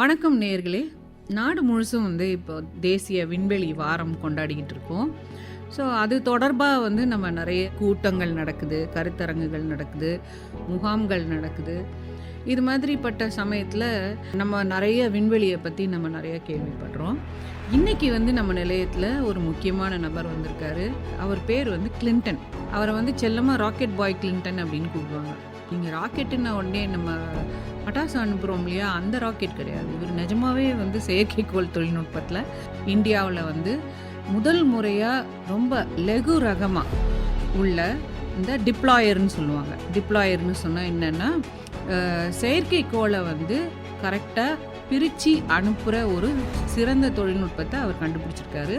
வணக்கம் நேர்களே. நாடு முழுசும் வந்து இப்போ தேசிய விண்வெளி வாரம் கொண்டாடிக்கிட்டு இருக்கோம். ஸோ அது தொடர்பாக வந்து நம்ம நிறைய கூட்டங்கள் நடக்குது கருத்தரங்குகள் நடக்குது முகாம்கள் நடக்குது. இது மாதிரிப்பட்ட சமயத்தில் நம்ம நிறைய விண்வெளியை பற்றி நம்ம நிறைய கேள்விப்படுறோம். இன்றைக்கி வந்து நம்ம நிலையத்தில் ஒரு முக்கியமான நபர் வந்திருக்காரு. அவர் பேர் வந்து கிளின்டன் அவரை வந்து செல்லமாக ராக்கெட் பாய் கிளின்டன் அப்படின்னு கூப்பிடுவாங்க. நீங்கள் ராக்கெட்டுன்னு உடனே நம்ம பட்டாசு அனுப்புகிறோம் இல்லையா? அந்த ராக்கெட் கிடையாது. இவர் நிஜமாவே வந்து செயற்கைக்கோள் தொழில்நுட்பத்தில் இந்தியாவில் வந்து முதல் முறையாக ரொம்ப லெகு ரகமாக உள்ள இந்த டிப்ளாயர்னு சொல்லுவாங்க. டிப்ளாயர்னு சொன்னால் என்னென்னா செயற்கைக்கோளை வந்து கரெக்டாக பிரித்து அனுப்புகிற ஒரு சிறந்த தொழில்நுட்பத்தை அவர் கண்டுபிடிச்சிருக்காரு.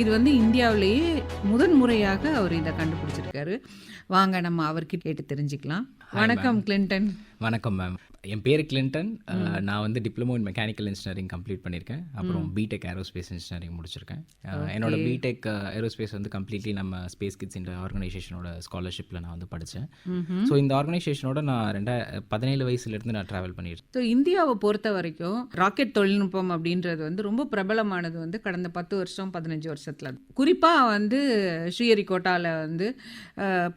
இது வந்து இந்தியாவிலேயே முதன் முறையாக அவர் இதை கண்டுபிடிச்சிருக்காரு. வாங்க நம்ம அவர்கிட்ட கேட்டு தெரிஞ்சுக்கலாம். வணக்கம் கிளின்டன் வணக்கம் மேம் என் பேர் கிளின்டன் நான் வந்து diploma in mechanical engineering complete பண்ணியிருக்கேன். அப்புறம் பிடெக் ஏரோஸ்பேஸ் இன்ஜினியரிங் முடிச்சிருக்கேன். என்னோட பிடெக் ஏரோஸ்பேஸ் வந்து கம்ப்ளீட்லி நம்ம ஸ்பேஸ் கிட்ஸ் இந்த ஆர்கனைசேஷனோட ஸ்காலர்ஷிப்பில் நான் வந்து படித்தேன் ஸோ இந்த ஆர்கனைசேஷனோட நான் ரெண்டா பதினேழு வயசுலேருந்து நான் ட்ராவல் பண்ணியிருக்கேன். ஸோ இந்தியாவை பொறுத்த வரைக்கும் ராக்கெட் தொழில்நுட்பம் அப்படின்றது வந்து ரொம்ப பிரபலமானது வந்து கடந்த பத்து வருஷம் பதினஞ்சு வருஷத்தில். குறிப்பாக வந்து ஸ்ரீஹரிகோட்டாவில் வந்து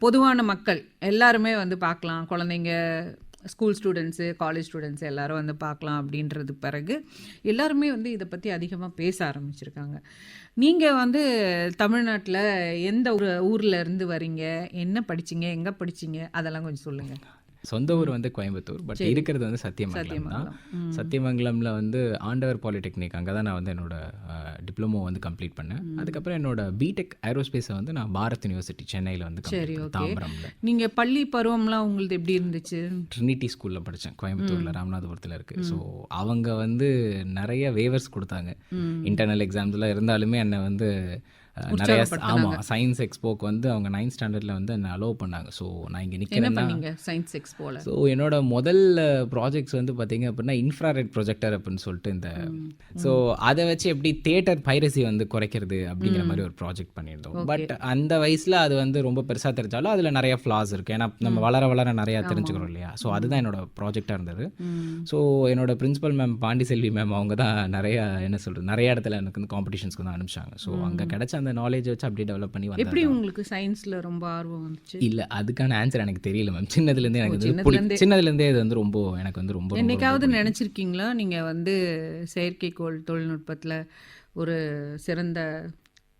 பொதுவான மக்கள் எல்லாருமே வந்து பார்க்கலாம். குழந்தைங்க ஸ்கூல் ஸ்டூடெண்ட்ஸு காலேஜ் ஸ்டூடெண்ட்ஸ் எல்லாரும் வந்து பார்க்கலாம் அப்படின்றது பிறகு எல்லாருமே வந்து இதை பற்றி அதிகமாக பேச ஆரம்பிச்சிருக்காங்க. நீங்கள் வந்து தமிழ்நாட்டில் எந்த ஒரு ஊரில் இருந்து வரீங்க? என்ன படிச்சீங்க? எங்கே படிச்சிங்க? அதெல்லாம் கொஞ்சம் சொல்லுங்கள் சொந்த ஊர் வந்து கோயம்புத்தூர் பட் இருக்கிறது வந்து சத்தியமங்கலம் தான். சத்தியமங்கலம்ல வந்து ஆண்டவர் பாலிடெக்னிக் அங்கே தான் நான் வந்து என்னோட டிப்ளமோ வந்து கம்ப்ளீட் பண்ணேன். அதுக்கப்புறம் என்னோட பிடெக் ஏரோஸ்பேஸை வந்து நான் பாரத் யூனிவர்சிட்டி சென்னையில் வந்து. தாம்பரம்ல. நீங்கள் பள்ளி பருவம்லாம் உங்களுது எப்படி இருந்துச்சு? ட்ரினிட்டி ஸ்கூலில் படித்தேன் கோயம்புத்தூரில் ராமநாதபுரத்தில் இருக்குது ஸோ அவங்க வந்து நிறைய வேவர்ஸ் கொடுத்தாங்க. இன்டர்னல் எக்ஸாம்ஸ்லாம் இருந்தாலுமே என்னை வந்து நிறைய ஆமாம் சயின்ஸ் எக்ஸ்போக்கு வந்து அவங்க நைன்த் ஸ்டாண்டர்டில் வந்து என்னை அலோவ் பண்ணாங்க. ஸோ நான் இங்கே பண்ணீங்க சயின்ஸ் எக்ஸ்போல ஸோ என்னோட முதல் ப்ராஜெக்ட்ஸ் வந்து பார்த்தீங்க அப்படின்னா இன்ஃப்ராரெட் ப்ரொஜெக்டர் அப்படின்னு சொல்லிட்டு இந்த ஸோ அதை வச்சு எப்படி தியேட்டர் பைரசி வந்து குறைக்கிறது அப்படிங்கிற மாதிரி ஒரு ப்ராஜெக்ட் பண்ணியிருந்தோம். பட் அந்த வயசில் அது வந்து ரொம்ப பெருசாக தெரிஞ்சாலும் அதில் நிறைய ஃப்ளாஸ் இருக்குது ஏன்னா நம்ம வளர வளர நிறையா தெரிஞ்சுக்கிறோம் இல்லையா? ஸோ அதுதான் என்னோட ப்ராஜெக்டாக இருந்தது. ஸோ என்னோட பிரின்சிபல் மேம் பாண்டிசெல்வி மேம் அவங்க தான் நிறைய என்ன சொல்கிறது நிறைய இடத்துல எனக்கு வந்து காம்படிஷன்ஸ்க்கு தான் அனுப்பிச்சாங்க. ஸோ அங்கே கிடைச்ச அந்த நாலேஜ் வச்சு அப்படியே டெவலப் பண்ணி வந்தேன் எப்படி உங்களுக்கு சயின்ஸ்ல ரொம்ப ஆர்வம் வந்துச்சு? இல்ல அதுக்கான ஆன்சர் எனக்கு தெரியல மேம் சின்னதுலேருந்தே எனக்கு வந்து பிடி- சின்னதுலேருந்தே இது வந்து ரொம்ப எனக்கு வந்து ரொம்ப ரொம்ப என்னைக்காவது நினைச்சிருக்கீங்களா? நீங்க வந்து செயற்கைக்கோள் தொழில்நுட்பத்துல ஒரு சிறந்த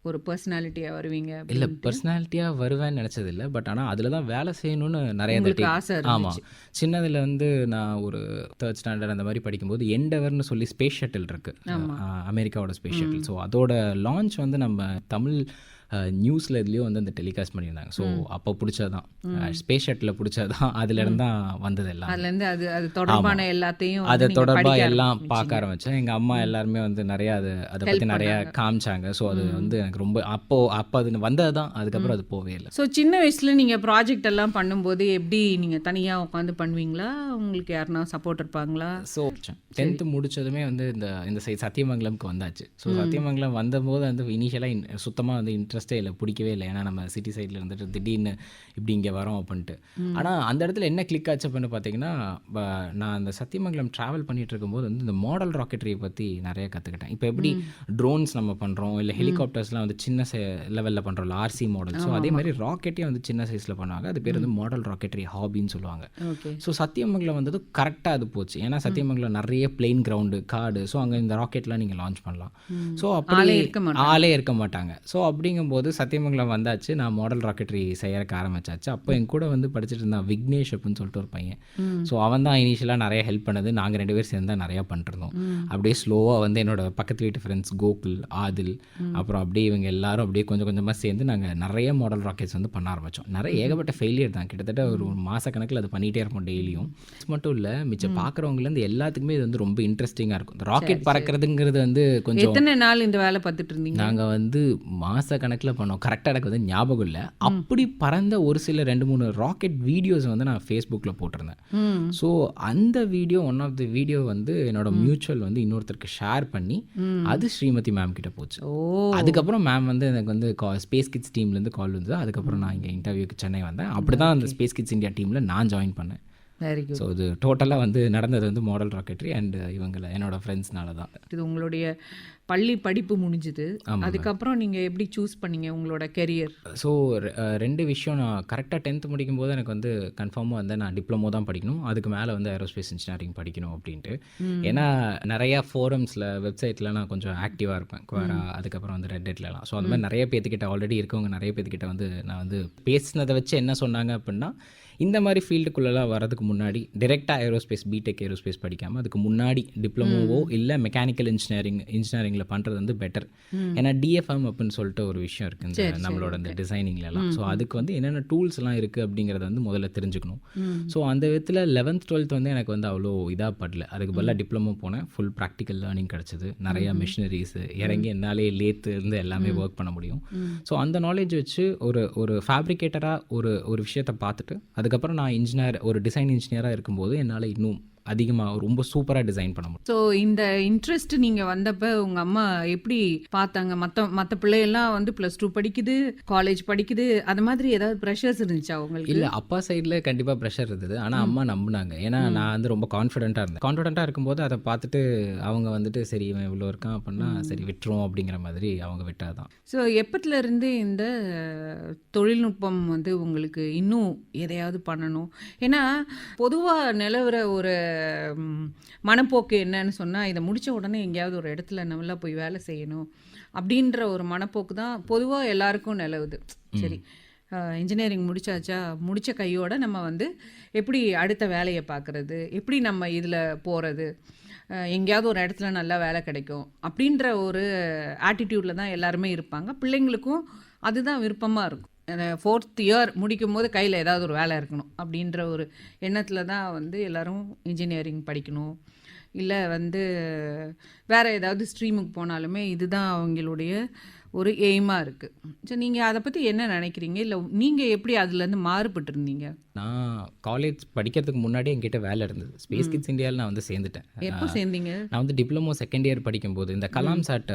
ஒரு பர்சனாலிட்டியா வருவீங்க இல்ல? பர்சனாலிட்டியாக வருவேன்னு நினச்சது இல்லை பட் ஆனால் அதில் தான் வேலை செய்யணும்னு நிறைய தாட்டி ஆசை ஆமாம் சின்னதுல வந்து நான் ஒரு தேர்ட் ஸ்டாண்டர்ட் அந்த மாதிரி படிக்கும்போது எண்டவர்னு சொல்லி ஸ்பேஸ் ஷட்டில் இருக்கு. அஹ், அமெரிக்காவோட ஸ்பேஸ் ஷட்டில் ஸோ அதோட லான்ச் வந்து நம்ம தமிழ் நியூஸில் இதுலேயும் வந்து அந்த டெலிகாஸ்ட் பண்ணியிருந்தாங்க. ஸோ அப்போ பிடிச்சதான். ஸ்பேஸ் ஷட்டில் பிடிச்சதான் அதுலேருந்து தான் வந்தது எல்லாம். அதுல இருந்து அது அது தொடர்பான எல்லாத்தையும் அதை தொடர்பாக எல்லாம். பார்க்க ஆரம்பித்தேன் எங்கள் அம்மா எல்லாருமே வந்து நிறைய அது அதை பற்றி நிறைய காமிச்சாங்க. ஸோ அது வந்து எனக்கு ரொம்ப அப்போ அப்போ அது வந்தது தான் அதுக்கப்புறம் அது போவே இல்லை. ஸோ சின்ன வயசுல நீங்க ப்ராஜெக்ட் எல்லாம் பண்ணும்போது எப்படி நீங்க தனியா உட்காந்து பண்ணுவீங்களா? உங்களுக்கு யாருன்னா சப்போர்ட் இருப்பாங்களா? ஸோ டென்த்து முடிச்சதுமே வந்து இந்த இந்த சைட் சத்தியமங்கலம்க்கு வந்தாச்சு. ஸோ சத்தியமங்கலம் வந்தபோது வந்து இனிஷியலாக சுத்தமாக வந்து இன்ட்ரெஸ்டே இல்லை பிடிக்கவே இல்லை. ஏன்னா நம்ம சிட்டி சைடில் இருந்துட்டு திடீர்னு இப்படி இங்கே வரோம் அப்படின்ட்டு. ஆனால் அந்த இடத்துல என்ன கிளிக் ஆச்சு அப்படின்னு பார்த்தீங்கன்னா நான் அந்த சத்தியமங்கலம் ட்ராவல் பண்ணிட்டு இருக்கும்போது வந்து இந்த மாடல் ராக்கெட்டரியை பற்றி நிறைய கற்றுக்கிட்டேன் இப்போ எப்படி ட்ரோன்ஸ் நம்ம பண்ணுறோம் இல்லை ஹெலிகாப்டர்ஸ்லாம் வந்து சின்ன லெவலில் பண்ணுறோம் ஆர்சி மாடல் ஸோ அதே மாதிரி ராக்கெட்டையும் வந்து சின்ன சைஸில் பண்ணுவாங்க. அது பேர் வந்து மாடல் ராக்கெட்டரி ஹாபின்னு சொல்லுவாங்க. ஸோ சத்தியமங்கலம் வந்தது கரெக்டாக அது போச்சு. ஏன்னா சத்தியமங்கலம் நிறைய பிளெயின் கிரவுண்டு காடு ஸோ அங்கே இந்த ராக்கெட்லாம் நீங்கள் லான்ச் பண்ணலாம். ஸோ அப்படி ஆளே இருக்க மாட்டாங்க. ஆளே இருக்க அப்படிங்கும்போது சத்தியமங்கலம் வந்தாச்சு நான் மாடல் ராக்கெட்ரி செய்யறக்க ஆரம்பிச்சாச்சு. அப்போ என் கூட வந்து படிச்சுட்டு இருந்தான் விக்னேஷ் அப்படின்னு சொல்லிட்டு ஒரு பையன். ஸோ அவன் தான் இனிஷியலாக நிறைய ஹெல்ப் பண்ணது. நாங்கள் ரெண்டு பேரும் சேர்ந்து தான் நிறையா பண்ணிருந்தோம் அப்படியே ஸ்லோவாக வந்து என்னோட பக்கத்து வீட்டு ஃப்ரெண்ட்ஸ் கோகுல் ஆதில் அப்புறம் அப்படியே இவங்க எல்லாரும் அப்படியே கொஞ்சம் கொஞ்சமாக சேர்ந்து நாங்கள் நிறைய மாடல் ராக்கெட்ஸ் வந்து பண்ண ஆரம்பித்தோம் நிறைய ஏகப்பட்ட ஃபெயிலியர் தான். கிட்டத்தட்ட ஒரு மாதக்கணக்கில் அது பண்ணிகிட்டே இருப்போம் டெய்லியும். மட்டும் இல்லை மிச்சம் பார்க்குறவங்கலேருந்து எல்லாத்துக்குமே இது வந்து ரொம்ப இன்ட்ரெஸ்டிங்காக இருக்கும். ராக்கெட் பறக்கிறதுங்கிறது வந்து கொஞ்சம் எத்தனை நாள் இந்த வேலை பார்த்துட்டு இருந்தீங்க? நாங்கள் வந்து மாத கணக்கில் பண்ணோம். கரெக்டாக எனக்கு வந்து ஞாபகம் இல்லை. அப்படி பறந்த ஒரு சில ரெண்டு மூணு ராக்கெட் வீடியோஸ் வந்து நான் ஃபேஸ்புக்கில் போட்டிருந்தேன். ஸோ அந்த video one of the video வந்து என்னோட மியூச்சுவல் வந்து இன்னொருத்தருக்கு ஷேர் பண்ணி அது ஸ்ரீமதி மேம் கிட்ட போச்சு. அதுக்கப்புறம் மேம் வந்து எனக்கு வந்து ஸ்பேஸ் கிட்ஸ் டீம்லேருந்து கால் வந்தது. அதுக்கப்புறம் நான் இங்கே இன்டர்வியூக்கு சென்னை வந்தேன். அப்படி தான் அந்த ஸ்பேஸ் கிட்ஸ் இந்தியா டீமில் நான் ஜாயின் பண்ணேன். வெரி குட் ஸோ இது டோட்டலாக வந்து நடந்தது வந்து மாடல் ராக்கெட்ரி அண்ட் இவங்களை என்னோட ஃப்ரெண்ட்ஸ்னால தான் இது உங்களுடைய பள்ளி படிப்பு முடிஞ்சுது. ஆமாம் அதுக்கப்புறம் நீங்கள் எப்படி சூஸ் பண்ணீங்க உங்களோட கெரியர் ஸோ ரெண்டு விஷயம் நான் கரெக்டாக டென்த்து முடிக்கும் போது எனக்கு வந்து கன்ஃபார்மாக வந்து நான் டிப்ளமோ தான் படிக்கணும். அதுக்கு மேலே வந்து ஏரோஸ்பேஸ் இன்ஜினியரிங் படிக்கணும் அப்படின்ட்டு. ஏன்னா நிறையா ஃபோரம்ஸில் வெப்சைட்டில் நான் கொஞ்சம் ஆக்டிவாக இருப்பேன். குவாரா அதுக்கப்புறம் வந்து ரெட் எல்லாம் ஸோ அந்த மாதிரி நிறைய பேத்துக்கிட்ட ஆல்ரெடி இருக்கவங்க நிறைய பேத்துக்கிட்ட வந்து நான் வந்து பேசினதை வச்சு என்ன சொன்னாங்க அப்படின்னா இந்த மாதிரி ஃபீல்டுக்குள்ளெல்லாம் வரதுக்கு முன்னாடி டிரெக்டாக ஏரோஸ்பேஸ் பிடெக் ஏரோஸ்பேஸ் படிக்காமல் அதுக்கு முன்னாடி டிப்ளமோவோ இல்லை மெக்கானிக்கல் இன்ஜினியரிங் இன்ஜினியரிங்கில் பண்ணுறது வந்து பெட்டர் ஏன்னா டிஎஃப்எம் அப்படின்னு சொல்லிட்டு ஒரு விஷயம் இருக்குது இந்த நம்மளோட இந்த டிசைனிங்லலாம் ஸோ அதுக்கு வந்து என்னென்ன டூல்ஸ்லாம் இருக்குது அப்படிங்கிறத வந்து முதல்ல தெரிஞ்சுக்கணும். ஸோ அந்த விதத்தில் லெவன்த் டுவெல்த் வந்து எனக்கு வந்து அவ்வளோ இதாக படல. அதுக்கு பதிலாக டிப்ளமோ போனேன். ஃபுல் ப்ராக்டிக்கல் லேர்னிங் கிடச்சிது. நிறையா மிஷினரிஸ் இறங்கி என்னாலே லேத்து இருந்து எல்லாமே ஒர்க் பண்ண முடியும். ஸோ அந்த நாலேஜ் வச்சு ஒரு ஒரு ஃபேப்ரிகேட்டராக ஒரு ஒரு விஷயத்தை பார்த்துட்டு அதுக்கப்புறம் நான் இன்ஜினியர் ஒரு டிசைன் இன்ஜினியராக இருக்கும்போது என்னால் இன்னும் அதிகமாக ரொம்ப சூப்பராக டிசைன் பண்ண முடியும். ஸோ இந்த இன்ட்ரெஸ்ட் நீங்கள் வந்தப்ப உங்கள் அம்மா எப்படி பார்த்தாங்க? மற்ற மற்ற பிள்ளையெல்லாம் வந்து ப்ளஸ் டூ படிக்குது காலேஜ் படிக்குது அது மாதிரி ஏதாவது ப்ரெஷர்ஸ் இருந்துச்சா உங்களுக்கு? இல்லை அப்பா சைடில் கண்டிப்பாக ப்ரெஷர் இருந்தது. ஆனால் அம்மா நம்பினாங்க. ஏன்னா நான் வந்து ரொம்ப கான்ஃபிடென்ட்டாக இருந்தேன். கான்ஃபிடென்ட்டாக இருக்கும்போது அதை பார்த்துட்டு அவங்க வந்துட்டு சரி இவன் இவ்வளோ இருக்கான் அப்படின்னா சரி விட்டுரும் அப்படிங்கிற மாதிரி அவங்க விட்டாதான். ஸோ எப்பத்துல இருந்து இந்த தொழில்நுட்பம் வந்து உங்களுக்கு இன்னும் எதையாவது பண்ணணும்? ஏன்னா பொதுவாக நிலவர ஒரு மனப்போக்கு என்னன்னு சொன்னால் இதை முடிச்ச உடனே எங்கேயாவது ஒரு இடத்துல நல்லா போய் வேலை செய்யணும் அப்படின்ற ஒரு மனப்போக்கு தான் பொதுவாக எல்லாருக்கும் நிலவுது. சரி இன்ஜினியரிங் முடிச்சாச்சா? முடிச்ச கையோட நம்ம வந்து எப்படி அடுத்த வேலையை பார்க்குறது? எப்படி நம்ம இதில் போகிறது எங்கேயாவது ஒரு இடத்துல நல்லா வேலை கிடைக்கும் அப்படின்ற ஒரு ஆட்டிடியூடில் தான் எல்லாருமே இருப்பாங்க. பிள்ளைங்களுக்கும் அதுதான் விருப்பமாக இருக்கும். ஃபோர்த் இயர் முடிக்கும் போது கையில் ஏதாவது ஒரு வேலை இருக்கணும். அப்படின்ற ஒரு எண்ணத்தில் தான் வந்து எல்லோரும் இன்ஜினியரிங் படிக்கணும். இல்லை வந்து வேறு ஏதாவது ஸ்ட்ரீமுக்கு போனாலுமே இதுதான் அவங்களுடைய ஒரு எய்மாக இருக்குது ஸோ நீங்கள் அதை பற்றி என்ன நினைக்கிறீங்க? இல்லை நீங்கள் எப்படி அதுலேருந்து மாறுபட்டு இருந்தீங்க நான் காலேஜ் படிக்கிறதுக்கு முன்னாடி என்கிட்ட வேலை இருந்தது. ஸ்பேஸ் கிட்ஸ் இந்தியாவில் நான் வந்து சேர்ந்துட்டேன். எப்போ சேர்ந்தீங்க? நான் வந்து டிப்ளமோ செகண்ட் இயர் படிக்கும்போது இந்த Kalam sat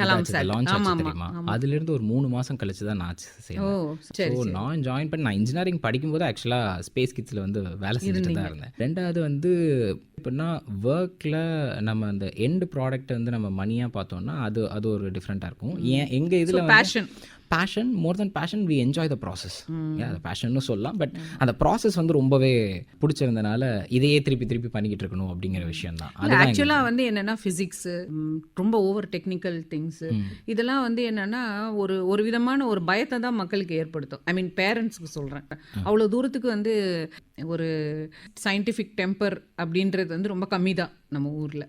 Kalam sat. Launch ஆச்சு தெரியுமா? அதுலேருந்து ஒரு மூணு மாதம் கழிச்சு தான் நான் ஓ சேர்ந்தேன். சரி ஸோ நான் ஜாயின் பண்ணி நான் இன்ஜினியரிங் படிக்கும்போது ஆக்சுவலாக ஸ்பேஸ் கிட்ஸில் வந்து வேலை செஞ்சுட்டு தான் இருந்தேன். ரெண்டாவது வந்து எப்படின்னா ஒர்க்கில் நம்ம அந்த எண்டு ப்ராடக்ட் வந்து நம்ம மணியாக பார்த்தோம்னா அது அது ஒரு டிஃப்ரெண்ட்டாக இருக்கும். ஏன் எங்கள் இதில் passion passion more then passion we enjoy the process அது பேஷன்னு சொல்லலாம். பட் அந்த ப்ராசஸ் வந்து ரொம்பவே பிடிச்சிருந்தனால இதையே திருப்பி திருப்பி பண்ணிக்கிட்டு இருக்கணும் அப்படிங்கிற விஷயம் தான் ஆக்சுவலாக வந்து என்னென்னா ஃபிசிக்ஸு ரொம்ப ஓவர் டெக்னிக்கல் திங்ஸு இதெல்லாம் வந்து என்னென்னா ஒரு ஒரு விதமான ஒரு பயத்தை தான் மக்களுக்கு ஏற்படுத்தும். ஐ மீன் பேரண்ட்ஸுக்கு சொல்கிறேன் அவ்வளோ தூரத்துக்கு வந்து ஒரு சயின்டிஃபிக் டெம்பர் அப்படின்றது வந்து ரொம்ப கம்மி தான் நம்ம ஊரில்.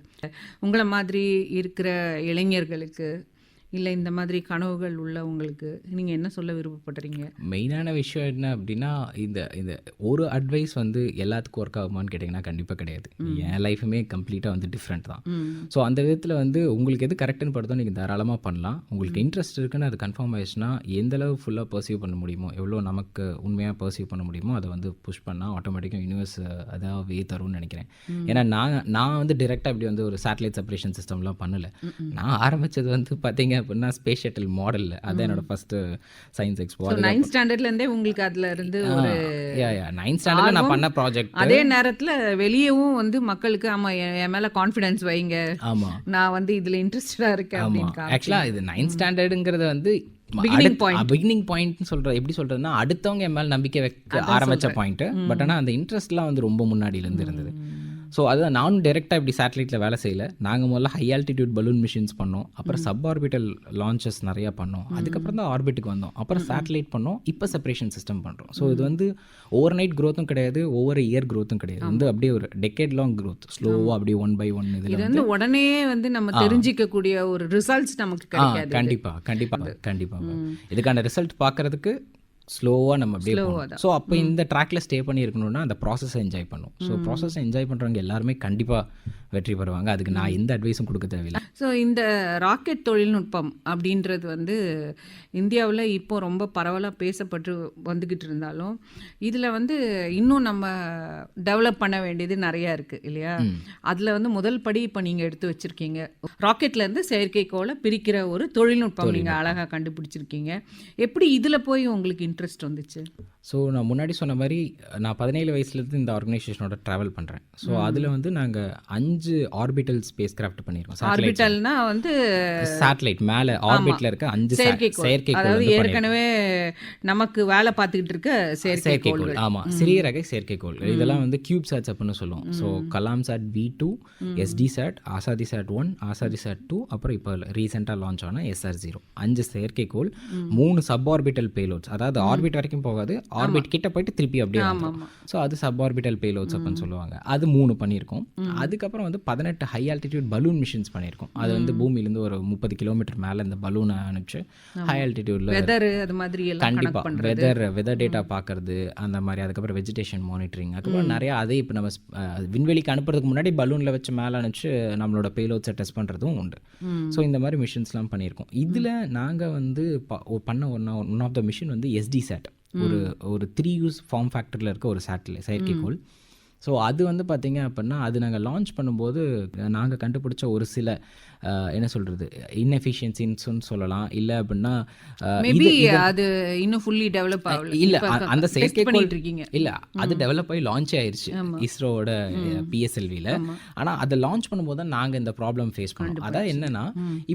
உங்களை மாதிரி இருக்கிற இளைஞர்களுக்கு இல்லை இந்த மாதிரி கனவுகள் உள்ளவங்களுக்கு நீங்கள் என்ன சொல்ல விருப்பப்படுறீங்க மெயினான விஷயம் என்ன அப்படின்னா இந்த இந்த ஒரு அட்வைஸ் வந்து எல்லாத்துக்கும் ஒர்க் ஆகுமான்னு கேட்டிங்கன்னா கண்டிப்பாக கிடையாது. என் லைஃபுமே கம்ப்ளீட்டாக வந்து டிஃப்ரெண்ட் தான். ஸோ அந்த விதத்தில் வந்து உங்களுக்கு எது கரெக்டுன்னு படுத்தோ நீங்கள் தாராளமாக பண்ணலாம். உங்களுக்கு இன்ட்ரெஸ்ட் இருக்குன்னு அது கன்ஃபார்ம் ஆயிடுச்சுன்னா எந்த அளவு ஃபுல்லாக பர்சீவ் பண்ண முடியுமோ எவ்வளோ நமக்கு உண்மையாக பர்சீவ் பண்ண முடியுமோ அதை வந்து புஷ் பண்ணால் ஆட்டோமேட்டிக்காக யூனிவர்ஸ் அதான் வே தரும்னு நினைக்கிறேன். ஏன்னா நான் நான் வந்து டிரெக்டாக இப்படி வந்து ஒரு சேட்டலைட் செப்பரேஷன் சிஸ்டம்லாம் பண்ணல. நான் ஆரம்பிச்சது வந்து பார்த்தீங்க அப்படின்னா ஸ்பேஸ் ஷட்டில் மாடலில் அதான் என்னோட ஃபஸ்ட்டு சயின்ஸ் எக்ஸ்போ நைன்த் ஸ்டாண்டர்ட்லேருந்தே உங்களுக்கு அதில் இருந்து ஒரு நைன்த் ஸ்டாண்டர்டில் நான் பண்ண ப்ராஜெக்ட் அதே நேரத்துல வெளியவும் வந்து மக்களுக்கு ஆமா என் மேல கான்ஃபிடன்ஸ் வைங்க. ஆமாம் நான் வந்து இதுல இன்ட்ரெஸ்டடா இருக்கேன் ஆமாம் அப்படின்னு. ஆக்சுவலாக இது நைன்த் ஸ்டாண்டர்டுங்கிறது வந்து. பிகினிங் பாயிண்ட்னு சொல்கிற எப்படி சொல்கிறதுனா அடுத்தவங்க என் மேலே நம்பிக்கை வைக்க ஆரம்பித்த பாயிண்ட்டு பட் ஆனால் அந்த இன்ட்ரெஸ்ட்லாம் வந்து ரொம்ப முன்னாடியிலேருந்து இருந்தது. ஸோ அதுதான் நானும் டேரெக்டாக இப்படி சேட்டலைட்டில் வேலை செய்யல. நாங்கள் முதல்ல ஹை ஆல்டிடியூட் பலூன் மிஷின்ஸ் பண்ணோம். அப்புறம் சப் ஆர்பிட்டல் லான்ச்சஸ் நிறையா பண்ணோம். அதுக்கப்புறம் தான் ஆர்பிட்டுக்கு வந்தோம். அப்புறம் சேட்டலைட் பண்ணோம். இப்போ செப்பரேஷன் சிஸ்டம் பண்ணுறோம் ஸோ இது வந்து ஓவர் நைட் க்ரோத்தும் கிடையாது ஒவ்வொரு இயர் க்ரோத்தும் கிடையாது. வந்து அப்படியே ஒரு டெக்கேட் லாங் க்ரோத் ஸ்லோவாக அப்படியே ஒன் பை ஒன் இது வந்து உடனே வந்து நம்ம தெரிஞ்சிக்க கூடிய ஒரு ரிசல்ட்ஸ் நமக்கு ஆ கிடைக்காது கண்டிப்பா கண்டிப்பா கண்டிப்பாக இதுக்கான ரிசல்ட் பார்க்கறதுக்கு ஸ்லோவாக நம்ம அப்படியே ஸோ அப்போ இந்த ட்ராக்ல ஸ்டே பண்ணி இருக்கணும்னா அந்த ப்ராசஸை என்ஜாய் பண்ணும். ஸோ ப்ராசஸை என்ஜாய் பண்ணுறவங்க எல்லாருமே கண்டிப்பாக வெற்றி பெறுவாங்க. அதுக்கு நான் எந்த அட்வைஸும் கொடுக்க தேவையில்லை. ஸோ இந்த ராக்கெட் தொழில்நுட்பம் அப்படின்றது வந்து இந்தியாவில் இப்போ ரொம்ப பரவலாக பேசப்பட்டு வந்துக்கிட்டு இருந்தாலும் இதில் வந்து இன்னும் நம்ம டெவலப் பண்ண வேண்டியது நிறையா இருக்குது இல்லையா? அதில் வந்து முதல் படி இப்போ நீங்கள் எடுத்து வச்சுருக்கீங்க. ராக்கெட்லேருந்து செயற்கைக்கோளை பிரிக்கிற ஒரு தொழில்நுட்பம் நீங்கள் அழகாக கண்டுபிடிச்சிருக்கீங்க. எப்படி இதில் போய் உங்களுக்கு இன்ட்ரெஸ்ட் வந்துச்சு. ஸோ நான் முன்னாடி சொன்ன மாதிரி நான் பதினேழு வயசுலேருந்து இந்த ஆர்கனைசேஷனோட ட்ராவல் பண்ணுறேன் ஸோ அதில் வந்து நாங்கள் அஞ்சு ஆர்பிட்டல் ஸ்பேஸ் கிராஃப்ட் பண்ணியிருக்கோம் ஆர்பிட்டல்னா வந்து சேட்டலைட் மேலே ஆர்பிட்டில் இருக்க அஞ்சு சா- செயற்கைக்கோள் செயற்கைக்கோள் அதாவது. ஏற்கனவே நமக்கு வேலை பார்த்துக்கிட்டு இருக்க செயற்கைக்கோள் ஆமாம் சிறிய ரகை செயற்கைக்கோள் இதெல்லாம் வந்து கியூப் சேட்ஸ் அப்படின்னு சொல்லுவோம். So Kalam sat V two SD sat Azadi sat one Azadi sat two அப்புறம் இப்போ ரீசெண்டாக லான்ச் ஆன எஸ்ஆர் ஜீரோ அஞ்சு செயற்கைக்கோள் மூணு சப் ஆர்பிட்டல் பேலோட்ஸ் அதாவது ஆர்பிட் வரைக்கும் போகாது. ஆர்பிட் கிட்ட போயிட்டு திருப்பி அப்படியே. ஸோ அது சப் ஆர்பிட்டல் பேலோட்ஸ் அப்படின்னு சொல்லுவாங்க. அது மூணு பண்ணியிருக்கோம். அதுக்கப்புறம் வந்து பதினெட்டு ஹை ஆல்டிடியூட் பலூன் மிஷின்ஸ் பண்ணியிருக்கோம். அது வந்து பூமியிலேருந்து ஒரு முப்பது கிலோமீட்டர் மேலே இந்த பலூனை அனுப்பிச்சு ஹை ஆல்டிடியூட்ல வெதர் அது மாதிரி எல்லாம் கண்டிப்பா. கனெக்ட் பண்றது வெதர் வெதர் டேட்டா பார்க்கறது அந்த மாதிரி. அதுக்கப்புறம் வெஜிடேஷன் மானிட்டரிங் அதுக்கப்புறம் நிறைய அதே இப்போ நம்ம விண்வெளிக்கு அனுப்புறதுக்கு முன்னாடி பலூனில் வச்சு மேலே அனுப்பிச்சு நம்மளோட பேலோட்ஸை டெஸ்ட் பண்ணுறதும் உண்டு. ஸோ இந்த மாதிரி மிஷின்ஸ்லாம் பண்ணியிருக்கோம். இதில் நாங்கள் வந்து பண்ண one one of the mission வந்து எஸ்டி சேட் ஒரு ஒரு த்ரீ யூஸ் ஃபார்ம் ஃபேக்டரியில் இருக்க ஒரு சேட்டில் செயற்கைக்கோள். ஸோ அது வந்து பார்த்தீங்க அப்படின்னா அது நாங்கள் லான்ச் பண்ணும்போது நாங்கள் கண்டுபிடிச்ச ஒரு சில என்ன சொல்கிறது இன்எஃபிஷியன்சின்னு சொல்லலாம். இல்லை அப்படின்னா மேபி அது இன்னும் ஃபுல்லி டெவலப் ஆகல. இல்ல அந்த செயற்கைக்கோள் பண்ணிட்டு இருக்கீங்க இல்ல அது டெவலப் ஆகி லான்ச் ஆயிருச்சு. இஸ்ரோவோட பிஎஸ்எல்வியில் ஆனால் அதை லான்ச் பண்ணும்போது தான் நாங்கள் இந்த ப்ராப்ளம் ஃபேஸ் பண்ணோம். அதான் என்னன்னா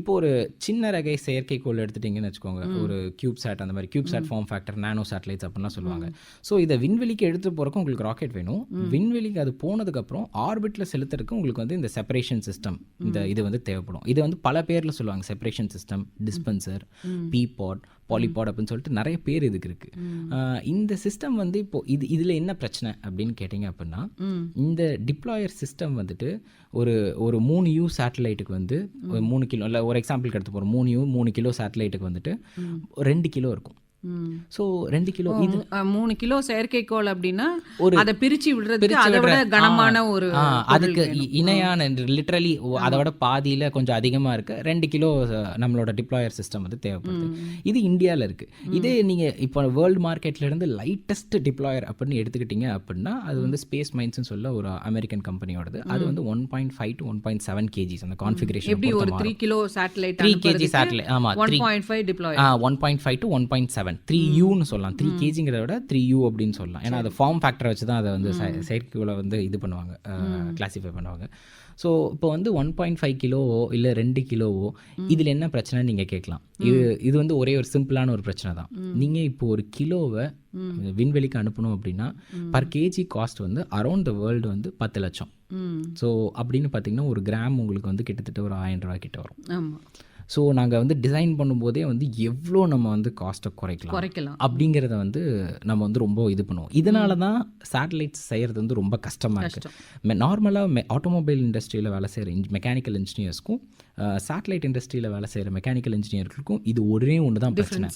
இப்போ ஒரு சின்ன ரகை செயற்கைக்கோள் எடுத்துட்டீங்கன்னு வச்சுக்கோங்க. ஒரு கியூப் சாட் அந்த மாதிரி cube sat form factor nano satellites அப்படின்லாம் சொல்லுவாங்க. ஸோ இதை விண்வெளிக்கு எடுத்து போறதுக்கு உங்களுக்கு ராக்கெட் வேணும். விண்வெளிக்கு அது போனதுக்கப்புறம் ஆர்பிட்டில் செலுத்துறதுக்கு உங்களுக்கு வந்து இந்த செப்பரேஷன் சிஸ்டம் இந்த இது வந்து தேவைப்படும். இது வந்து பல பேரில் சொல்லுவாங்க. Separation system dispenser PPOD polypod அப்படின்னு சொல்லிட்டு நிறைய பேர் இதுக்கு இருக்கு. ஆஹ் இந்த சிஸ்டம் வந்து இப்போ இது இதில் என்ன பிரச்சனை அப்படின்னு கேட்டிங்க அப்படின்னா இந்த டிப்ளாயர் சிஸ்டம் வந்துட்டு ஒரு ஒரு மூணு யூ சேட்டலைட்டுக்கு வந்து ஒரு மூணு கிலோ இல்லை ஒரு எக்ஸாம்பிளுக்கு எடுத்து போகிறோம் மூணு யூ மூணு கிலோ சேட்டலைட்டுக்கு வந்துட்டு ரெண்டு கிலோ இருக்கும். ஸோ ரெண்டு கிலோ இது மூணு கிலோ செயற்கைக்கோள் அப்படின்னா ஒரு- அதை பிரிச்சு பிரிச்சு அதை விட கனமான ஒரு அதுக்கு இணையான லிட்ரலி அதை விட பாதியில் கொஞ்சம் அதிகமாக இருக்கு. ரெண்டு கிலோ நம்மளோட டிப்ளாயர் சிஸ்டம் வந்து தேவைப்படுது. இது இந்தியாவில் இருக்கு. இதே நீங்கள் இப்போ வேர்ல்டு மார்க்கெட்ல இருந்து லைட்டஸ்ட் டிப்ளாயர் அப்படின்னு எடுத்துக்கிட்டீங்க அப்படின்னா அது வந்து ஸ்பேஸ் மைன்ஸ்னு சொல்ல ஒரு அமெரிக்கன் கம்பெனியோடது அது வந்து one point five to one point seven KGs அந்த கான்ஃபிகரேஷன் எப்படி ஒரு three kilo satellite three KG satellite ஆமாம் one point five deploy one point five to one point seven three யூன்னு சொல்லலாம். த்ரீ கேஜிங்கிறத விட த்ரீ யூ அப்படின்னு சொல்லலாம். ஏன்னா அது ஃபார்ம் ஃபேக்டரை வச்சு தான் அதை வந்து செ- செயற்கைக்கோளை வந்து இது பண்ணுவாங்க. கிளாஸிஃபை பண்ணுவாங்க. ஸோ இப்போ வந்து ஒன் பாயிண்ட் ஃபைவ் கிலோவோ இல்லை ரெண்டு கிலோவோ இதில் என்ன பிரச்சனை நீங்கள் கேட்கலாம். இது இது வந்து ஒரே ஒரு சிம்பிளான ஒரு பிரச்சனை தான். நீங்கள் இப்போ ஒரு கிலோவை விண்வெளிக்கு அனுப்பணும் அப்படின்னா பர் கேஜி காஸ்ட் வந்து அரௌண்ட் த வேர்ல்டு வந்து பத்து லட்சம். ஸோ அப்படின்னு பார்த்தீங்கன்னா ஒரு கிராம் உங்களுக்கு வந்து கிட்டத்தட்ட ஒரு ஆயிரம் ரூபாய் கிட்ட வரும். ஆமா. ஸோ நாங்கள் வந்து டிசைன் பண்ணும்போதே வந்து எவ்வளோ நம்ம வந்து காஸ்ட்டை குறைக்கலாம் குறைக்கலாம். அப்படிங்கிறத வந்து நம்ம வந்து ரொம்ப இது பண்ணுவோம். இதனால தான் சேட்டலைட்ஸ் செய்கிறது வந்து ரொம்ப கஷ்டமாக இருக்குது நார்மலாக ஆட்டோமொபைல் இண்டஸ்ட்ரியில் வேலை செய்கிற இன்ஜ் மெக்கானிக்கல் இன்ஜினியர்ஸ்க்கும் சேட்டலைட் இண்டஸ்ட்ரியில் வேலை செய்கிற மெக்கானிக்கல் இன்ஜினியர்களுக்கும் இது ஒரே ஒன்று தான் பிரச்சனை.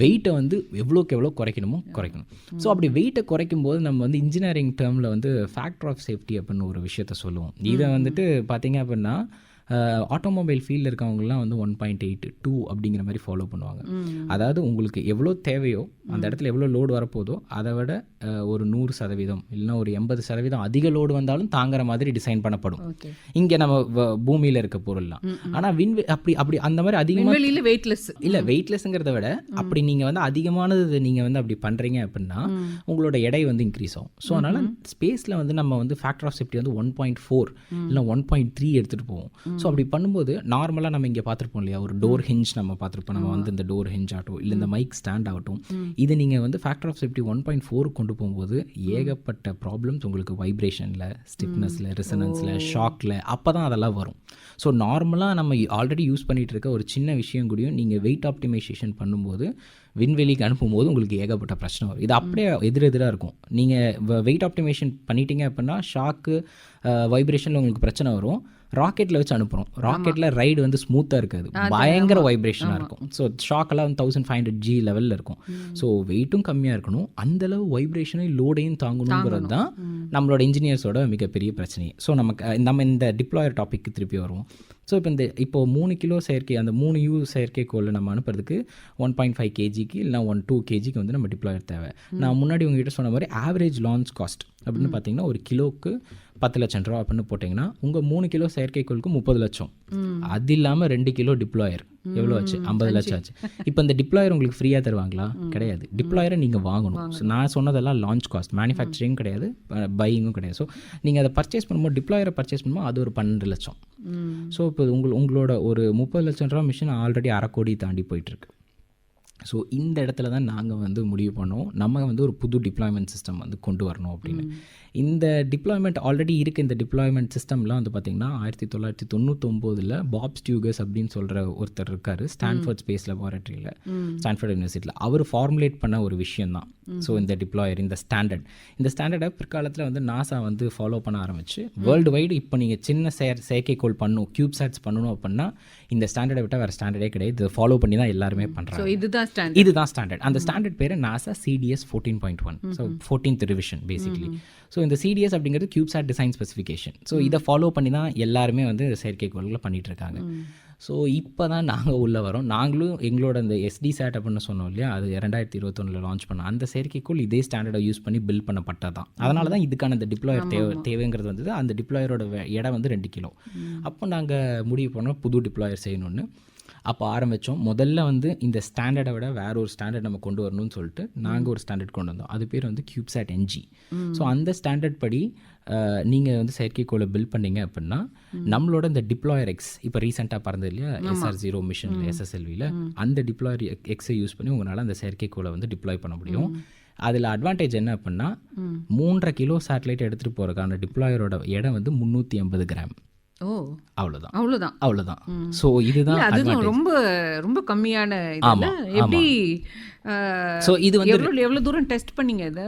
வெயிட்டை வந்து எவ்வளோக்கு எவ்வளோ குறைக்கணுமோ குறைக்கணும். ஸோ அப்படி வெயிட்டை குறைக்கும் போது நம்ம வந்து இன்ஜினியரிங் டேர்மில் வந்து ஃபேக்டர் ஆஃப் சேஃப்டி அப்படின்னு ஒரு விஷயத்த சொல்லுவோம். இதை வந்துட்டு பார்த்தீங்க அப்படின்னா ஆட்டோமொபைல் ஃபீல்டில் இருக்கவங்கலாம் வந்து ஒன் பாயிண்ட் எயிட் டூ அப்படிங்கிற மாதிரி ஃபாலோ பண்ணுவாங்க. அதாவது உங்களுக்கு எவ்வளோ தேவையோ அந்த இடத்துல எவ்வளோ லோடு வரப்போதோ அதை விட ஒரு நூறு சதவீதம் இல்லைன்னா ஒரு எண்பது சதவீதம் அதிக லோடு வந்தாலும் தாங்குற மாதிரி டிசைன் பண்ணப்படும். இங்கே நம்ம பூமியில இருக்க பொருள்லாம். ஆனால் விண்வெ அப்படி அப்படி அந்த மாதிரி அதிகமாக வெயிட்லெஸ் இல்லை வெயிட்லெஸ்ங்கிறத விட அப்படி நீங்கள் வந்து அதிகமானது நீங்கள் வந்து அப்படி பண்ணுறீங்க அப்படின்னா உங்களோட எடை வந்து இன்க்ரீஸ் ஆகும். ஸோ அதனால் ஸ்பேஸில் வந்து நம்ம வந்து ஃபேக்டர் ஆஃப் சேஃப்டி வந்து ஒன் பாயிண்ட் ஃபோர் இல்லை ஒன் பாயிண்ட் த்ரீ எடுத்துகிட்டு போவோம். ஸோ அப்படி பண்ணும்போது நார்மலாக நம்ம இங்கே பார்த்துருப்போம் இல்லையா? ஒரு டோர் ஹிஞ்ச் நம்ம பார்த்துருப்போம். நம்ம வந்து இந்த டோர் ஹிஞ்ச் ஆகட்டும் இல்லை இந்த மைக் ஸ்டாண்ட் ஆகட்டும். இது நீங்கள் வந்து factor of safety one point four கொண்டு போகும்போது ஏகப்பட்ட ப்ராப்ளம்ஸ் உங்களுக்கு வைப்ரேஷனில் ஸ்டிஃப்னஸில் ரிசனன்ஸில் ஷாக்கில் அப்போ தான் அதெல்லாம் வரும். ஸோ நார்மலாக நம்ம ஆல்ரெடி யூஸ் பண்ணிட்டு இருக்க ஒரு சின்ன விஷயம் கூடயும் நீங்கள் வெயிட் ஆப்டிமைசேஷன் பண்ணும்போது விண்வெளிக்கு அனுப்பும்போது உங்களுக்கு ஏகப்பட்ட பிரச்சனை வரும். இது அப்படியே எதிரெதிராக இருக்கும். நீங்கள் வெயிட் ஆப்டிமேஷன் பண்ணிட்டீங்க அப்படின்னா ஷாக்கு வைப்ரேஷனில் உங்களுக்கு பிரச்சனை வரும். ராக்கெட்டில் வச்சு அனுப்புகிறோம் ராக்கெட்டில் ரைடு வந்து ஸ்மூத்தாக இருக்காது. பயங்கர வைப்ரேஷனாக இருக்கும். ஸோ ஷாக்கெல்லாம் வந்து தௌசண்ட் ஃபைவ் ஹண்ட்ரட் ஜி லெவலில் இருக்கும். ஸோ வெயிட்டும் கம்மியாக இருக்கணும். அந்தளவு வைப்ரேஷனையும் லோடையும் தாங்கணுங்கிறது தான் நம்மளோட இன்ஜினியர்ஸோட மிகப்பெரிய பிரச்சனை ஸோ நமக்கு நம்ம இந்த டிப்ளாயர் டாபிக் திருப்பி வருவோம். ஸோ இப்போ இந்த இப்போ மூணு கிலோ செயற்கை அந்த மூணு யூ செயற்கைக்கோளை நம்ம அனுப்புறதுக்கு ஒன் பாயிண்ட் ஃபைவ் கேஜிக்கு இல்லை ஒன் டூ கேஜிக்கு வந்து நம்ம டிப்ளாயர் தேவை. நான் முன்னாடி உங்ககிட்ட சொன்ன மாதிரி ஆவரேஜ் லான்ச் காஸ்ட் அப்படின்னு பார்த்தீங்கன்னா ஒரு கிலோவுக்கு பத்து லட்சம் ரூபா அப்படின்னு போட்டிங்கன்னா உங்கள் மூணு கிலோ செயற்கைக்கோளுக்கு முப்பது லட்சம். அது இல்லாமல் ரெண்டு கிலோ டிப்ளாயர் எவ்வளோ ஆச்சு? ஐம்பது லட்சம் ஆச்சு. இப்போ இந்த டிப்ளாயர் உங்களுக்கு ஃப்ரீயாக தருவாங்களா? கிடையாது. டிப்ளாயரை நீங்கள் வாங்கணும். ஸோ நான் சொன்னதெல்லாம் லான்ச் காஸ்ட் மேனுஃபேக்சரிங் கிடையாது. பையிங்கும் கிடையாது. ஸோ நீங்கள் அதை பர்ச்சேஸ் பண்ணும்போது டிப்ளாயரை பர்ச்சேஸ் பண்ணும்போது அது ஒரு பன்னெண்டு லட்சம். ஸோ இப்போ உங்கள் உங்களோட ஒரு முப்பது லட்சம் ரூபா மிஷின் ஆல்ரெடி அரை கோடி தாண்டி போயிட்டுருக்கு. ஸோ இந்த இடத்துல தான் நாங்கள் வந்து முடிவு பண்ணோம். நம்ம வந்து ஒரு புது டிப்ளாய்மெண்ட் சிஸ்டம் வந்து கொண்டு வரணும் அப்படின்னு. இந்த டிப்ளாய்மெண்ட் ஆல்ரெடி இருக்க. இந்த டிப்ளாய்மெண்ட் சிஸ்டம்லாம் வந்து பார்த்திங்கன்னா ஆயிரத்தி தொள்ளாயிரத்தி தொண்ணூத்தொம்போதில் பாப் ஸ்டியூகஸ் அப்படின்னு சொல்கிற ஒருத்தர் இருக்கார். ஸ்டான்ஃபோர்ட் ஸ்பேஸ் லெபார்ட்டரியில் ஸ்டான்ஃபோர்ட் யூனிவர்சிட்டியில் அவர் ஃபார்முலேட் பண்ண ஒரு விஷயம் தான் ஸோ இந்த டிப்ளாயர் இந்த ஸ்டாண்டர்ட் இந்த ஸ்டாண்டர்டை பிற்காலத்தில் வந்து நாசா வந்து ஃபாலோ பண்ண ஆரம்பிச்சு வேர்ல்டு வைடு இப்போ நீங்கள் சின்ன செயற் செயற்கைக்கோள் பண்ணணும் கியூப் சேட்ஸ் பண்ணணும் அப்படின்னா இந்த ஸ்டாண்டர்டை விட்டால் வேறு ஸ்டாண்டர்டே கிடையாது. இதை ஃபாலோ பண்ணி தான் எல்லாருமே பண்ணுறாங்க இதுதான் ஸ்டாண்ட் இதுதான் ஸ்டாண்டர்ட் அந்த ஸ்டாண்டர்ட் பேர் NASA CDS fourteen point one so fourteenth revision basically so இந்த சிடிஎஸ் அப்படிங்கிறது கியூப்சாட் டிசைன் ஸ்பெசிஃபிகேஷன் ஸோ இதை ஃபாலோ பண்ணி தான் எல்லாருமே வந்து செயற்கைக்கோள்களை பண்ணிட்டு இருக்காங்க ஸோ இப்போ தான் நாங்கள் உள்ளே வரோம். நாங்களும் எங்களோட அந்த எஸ்டி சேட் அப்படின்னு சொன்னோம் இல்லையா? அது ரெண்டாயிரத்தி இருபத்தொன்னில் லான்ச் பண்ணோம் அந்த செயற்கைக்கோள் இதே ஸ்டாண்டர்டை யூஸ் பண்ணி பில்ட் பண்ணப்பட்டது. தான் அதனால தான் இதுக்கான இந்த டிப்ளாயர் தேவை தேவைங்கிறது வந்து அந்த டிப்ளாயரோட இடம் வந்து ரெண்டு கிலோ. அப்போ நாங்கள் முடிவு பண்ணோம் புது டிப்ளாயர் செய்யணும்னு. அப்போ ஆரம்பித்தோம் முதல்ல வந்து இந்த ஸ்டாண்டர்டை விட வேற ஒரு ஸ்டாண்டர்ட் நம்ம கொண்டு வரணும்னு சொல்லிட்டு நாங்கள் ஒரு ஸ்டாண்டர்ட் கொண்டு வந்தோம். அது பேர் வந்து கியூப்சாட் என்ஜி ஸோ அந்த ஸ்டாண்டர்ட் படி நீங்கள் வந்து செயற்கைக்கோளை பில்ட் பண்ணீங்க அப்படின்னா நம்மளோட இந்த டிப்ளாயர் எக்ஸ் இப்போ ரீசெண்டாக பறந்தது இல்லையா? எஸ்ஆர் ஜீரோ மிஷனில் எஸ்எஸ்எல்வியில் அந்த டிப்ளாயர் எக்ஸை யூஸ் பண்ணி உங்களால் அந்த செயற்கைக்கோளை வந்து டிப்ளாய் பண்ண முடியும். அதில் அட்வான்டேஜ் என்ன அப்படின்னா மூன்றரை கிலோ சேட்டலைட் எடுத்துகிட்டு போகிறதுக்கான டிப்ளாயரோட இடம் வந்து முந்நூற்றி ஐம்பது கிராம் ஓ. அவ்வளோதான் அவ்வளோதான் அவ்வளோதான் ஸோ இதுதான் அதுதான். ரொம்ப ரொம்ப கம்மியான எப்படி ஸோ இது வந்து எவ்வளவு எவ்வளவு தூரம் டெஸ்ட் பண்ணீங்க இதை?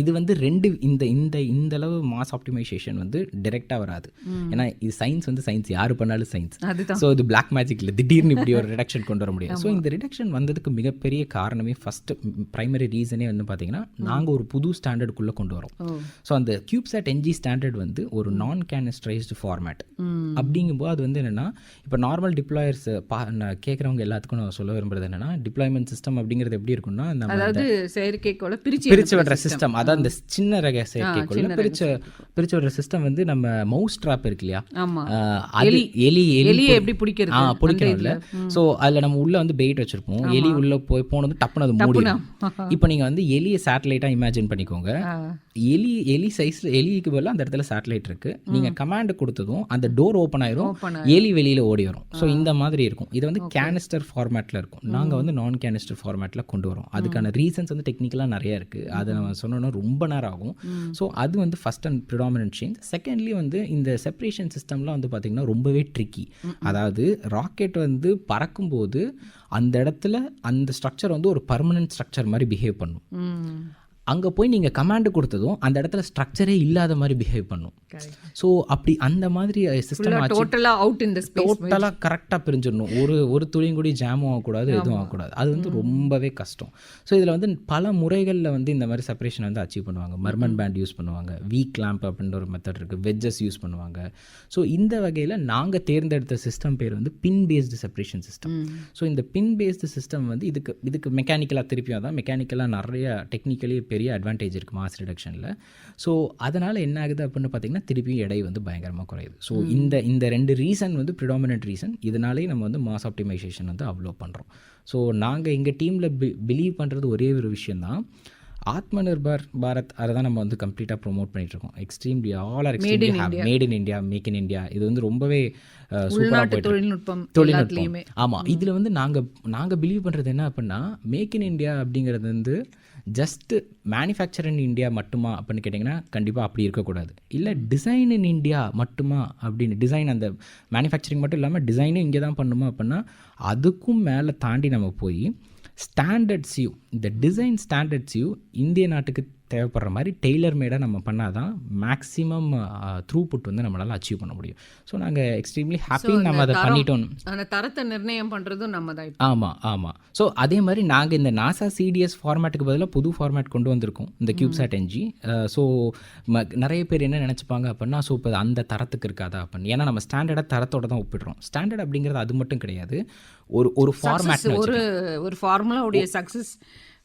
இது வந்து ரெண்டு இந்த இந்த இந்த அளவு மாஸ் ஆப்டிமைசேஷன் வந்து டைரெக்டாக வராது. ஏன்னா இது சயின்ஸ் வந்து சயின்ஸ் யார் பண்ணாலும் சயின்ஸ் ஸோ இது பிளாக் மேஜிக் இல்லை. திடீர்னு இப்படி ஒரு ரிடக்ஷன் கொண்டு வர முடியாது. ஸோ இந்த ரிடக்ஷன் வந்ததுக்கு மிகப்பெரிய காரணமே ஃபஸ்ட்டு ப்ரைமரி ரீசனே வந்து பார்த்தீங்கன்னா நாங்கள் ஒரு புது ஸ்டாண்டர்டுக்குள்ளே கொண்டு வரோம். ஸோ அந்த கியூப்சாட் என்ஜி ஸ்டாண்டர்ட் வந்து ஒரு நான் கேனஸ்ட்ரைஸ்டு ஃபார்மேட் அப்படிங்கும்போது அது வந்து என்னென்னா இப்போ நார்மல் டிப்ளாயர்ஸ் பா கேட்குறவங்க எல்லாத்துக்கும் நான் சொல்ல விரும்புறது என்னென்னா டிப்ளாய்மெண்ட் சிஸ்டம் அப்படிங்கிறது எப்படி இருக்கும்னா நம்ம அதாவது செயற்கைக்கோளை பிரிச்சு பிரிச்சு விடுற சிஸ்டம் அதான் இந்த சின்ன ரக செயற்கைக்கோள் பிரிச்சு பிரிச்சு விடுற சிஸ்டம் வந்து நம்ம மவுஸ் ட்ராப் இருக்கு இல்லையா? எலி எலி எலியை எப்படி பிடிக்கிறது? ஆ பிடிக்கணும்ல ஸோ அதில் நம்ம உள்ள வந்து பெயிட் வச்சிருப்போம். எலி உள்ள போய் போனது டப்புனு அது மூடிடும். இப்போ நீங்கள் வந்து எலியை சேட்டலைட்டாக இமேஜின் பண்ணிக்கோங்க. எலி எலி சைஸ்ல எலிக்கு பதிலாக அந்த இடத்துல சேட்டலைட் இருக்கு. நீங்க கமாண்ட் கொடுத்ததும் அந்த டோர் ஓப்பன் ஆயிரும் எலி வெளியில ஓடி வரும். ஸோ இந்த மாதிரி இருக்கும். இது வந்து கேனிஸ்டர் ஃபார்மேட்ல இருக்கும். நாங்க வந்து நான் கேனிஸ்டர் ஃபார்மேட்ல கொண்டு வரோம். அதுக்கான ரீசன்ஸ் வந்து டெக்னிக்கலாக நிறைய இருக்கு. அதை நம்ம சொன்னோன்னா ரொம்ப நேரம் ஆகும். ஸோ அது வந்து first and predominant change secondly வந்து இந்த செப்பரேஷன் சிஸ்டம்லாம் வந்து பார்த்தீங்கன்னா ரொம்பவே ட்ரிக்கி அதாவது ராக்கெட் வந்து பறக்கும்போது அந்த இடத்துல அந்த ஸ்ட்ரக்சர் வந்து ஒரு பர்மனன்ட் ஸ்ட்ரக்சர் மாதிரி பிஹேவ் பண்ணும். அங்கே போய் நீங்கள் கமாண்டு கொடுத்ததும் அந்த இடத்துல ஸ்ட்ரக்சரே இல்லாத மாதிரி பிஹேவ் பண்ணும். ஸோ அப்படி அந்த மாதிரி சிஸ்டம் ஆச்சு. டோட்டலா அவுட் இந்த டோட்டலாக கரெக்டாக பிரிஞ்சிடணும். ஒரு ஒரு துளியும் கூடி ஜாமும் ஆகக்கூடாது எதுவும் ஆகக்கூடாது. அது வந்து ரொம்பவே கஷ்டம். ஸோ இதில் வந்து பல முறைகளில் வந்து இந்த மாதிரி செப்பரேஷன் வந்து அச்சீவ் பண்ணுவாங்க. மர்மன் பேண்ட் யூஸ் பண்ணுவாங்க. வீக் லேம்ப் அப்படின்ற ஒரு மெத்தட் இருக்குது வெஜ்ஜஸ் யூஸ் பண்ணுவாங்க. ஸோ இந்த வகையில் நாங்கள் தேர்ந்தெடுத்த சிஸ்டம் பேர் வந்து pin based separation system so இந்த பின் பேஸ்டு சிஸ்டம் வந்து இதுக்கு இதுக்கு மெக்கானிக்கலாக திருப்பியும் தான் மெக்கானிக்கலாக நிறைய டெக்னிக்கலி பெரிய அட்வான்டேஜ் இருக்குது மாஸ் ரிடக்ஷனில் ஸோ அதனால் என்ன ஆகுது அப்படின்னு பார்த்தீங்கன்னா திருப்பியும் எடை வந்து பயங்கரமாக குறையுது. ஸோ இந்த இந்த ரெண்டு ரீசன் வந்து ப்ரிடாமினன்ட் ரீசன் இதனாலே நம்ம வந்து மாஸ் ஆப்டிமைசேஷன் வந்து அவ்வளோ பண்ணுறோம் ஸோ நாங்கள் எங்கள் டீமில் பி பிலீவ் பண்ணுறது ஒரே ஒரு விஷயந்தான் ஆத்ம நிர்பர் பாரத் அதை தான் நம்ம வந்து கம்ப்ளீட்டாக ப்ரோமோட் பண்ணிட்டு இருக்கோம். Extremely all are extremely have made in India make in India இது வந்து ரொம்பவே சூப்பராக போயிட்டு தொழில்நுட்பம் தொழில்நுட்பம். ஆமாம் இதில் வந்து நாங்கள் நாங்கள் பிலீவ் பண்ணுறது என்ன அப்படின்னா மேக் இன் இந்தியா அப்படிங்கிறது வந்து ஜஸ்ட்டு மேனுஃபேக்சர் இன் இந்தியா மட்டுமா அப்படின்னு கேட்டிங்கன்னா கண்டிப்பாக அப்படி இருக்கக்கூடாது. இல்லை டிசைன் இன் இந்தியா மட்டுமா அப்படின்னு டிசைன் அந்த மேனுஃபேக்சரிங் மட்டும் இல்லாமல் டிசைனும் இங்கே தான் பண்ணுமா அப்படின்னா அதுக்கும் மேலே தாண்டி நம்ம போய் ஸ்டாண்டர்ட்ஸையும் இந்த டிசைன் ஸ்டாண்டர்ட்ஸையும் இந்திய நாட்டுக்கு தேவைப்படுற மாதிரி டெய்லர் மேடாக நம்ம பண்ணால் தான் மேக்ஸிமம் த்ரூபுட் வந்து நம்மளால் அச்சீவ் பண்ண முடியும். ஸோ நாங்கள் எக்ஸ்ட்ரீம்லி ஹாப்பி நம்ம அதை பண்ணிட்டோம். அந்த தரத்தை நிர்ணயம் பண்றதும் நம்ம தான் ஆமாம் ஆமாம் ஸோ அதே மாதிரி நாங்கள் இந்த நாசா சிடிஎஸ் ஃபார்மேட்டுக்கு பதிலாக புது ஃபார்மேட் கொண்டு வந்திருக்கோம் இந்த கியூப்சாட் என்ஜி ஸோ நிறைய பேர் என்ன நினச்சிப்பாங்க அப்படின்னா ஸோ இப்போ அந்த தரத்துக்கு இருக்காதா அப்படின்னு. ஏன்னா நம்ம ஸ்டாண்டர்டாக தரத்தோட தான் ஒப்பிடுறோம். ஸ்டாண்டர்ட் அப்படிங்கிறது அது மட்டும் கிடையாது. ஒரு ஒரு ஃபார்மேட் ஒரு ஒரு ஃபார்முலாவுடைய சக்சஸ்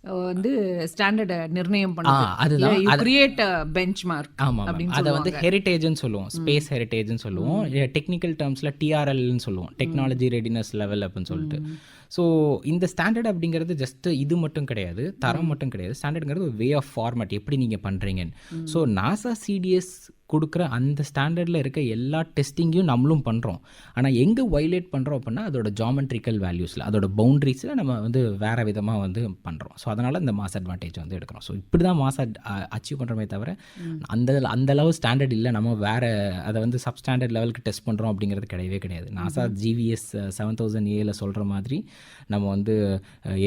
வந்து ஸ்டாண்டர்டை நிர்ணயம் அதுதான். பண்ணுது அது- கிரியேட் பெஞ்ச் மார்க் ஆமாம் அதை வந்து. ஹெரிட்டேஜ்னு சொல்லுவோம். ஸ்பேஸ் ஹெரிட்டேஜ்னு சொல்லுவோம். டெக்னிக்கல் டேர்ம்ஸில் டிஆர்எல்னு சொல்லுவோம். டெக்னாலஜி ரெடினஸ் லெவல் அப்படின்னு சொல்லிட்டு. ஸோ இந்த ஸ்டாண்டர்ட் அப்படிங்கிறது ஜஸ்ட் இது மட்டும் கிடையாது. தரம் மட்டும் கிடையாது. ஸ்டாண்டர்டுங்கிறது ஒரு வே ஆஃப் ஃபார்மேட் எப்படி நீங்கள் பண்ணுறீங்கன்னு ஸோ நாசா சிடிஎஸ் கொடுக்குற அந்த ஸ்டாண்டர்டில் இருக்க எல்லா டெஸ்டிங்கையும் நம்மளும் பண்ணுறோம் ஆனால் எங்கே வைலேட் பண்ணுறோம் அப்படின்னா அதோட ஜாமெட்ரிக்கல் வேல்யூஸில் அதோட பவுண்ட்ரிஸில் நம்ம வந்து வேறு விதமாக வந்து பண்ணுறோம் ஸோ அதனால் இந்த மாஸ் அட்வான்டேஜ் வந்து எடுக்கிறோம். ஸோ இப்படி தான் மாஸ் அச்சீவ் பண்ணுறோமே தவிர அந்த அந்த அளவு ஸ்டாண்டர்ட் இல்லை. நம்ம வேறு அதை வந்து சப் ஸ்டாண்டர்ட் லெவலுக்கு டெஸ்ட் பண்ணுறோம் அப்படிங்கிறது கிடையவே கிடையாது. நாசா ஜிவிஎஸ் செவன் தௌசண்ட் ஏல சொல்கிற மாதிரி நம்ம வந்து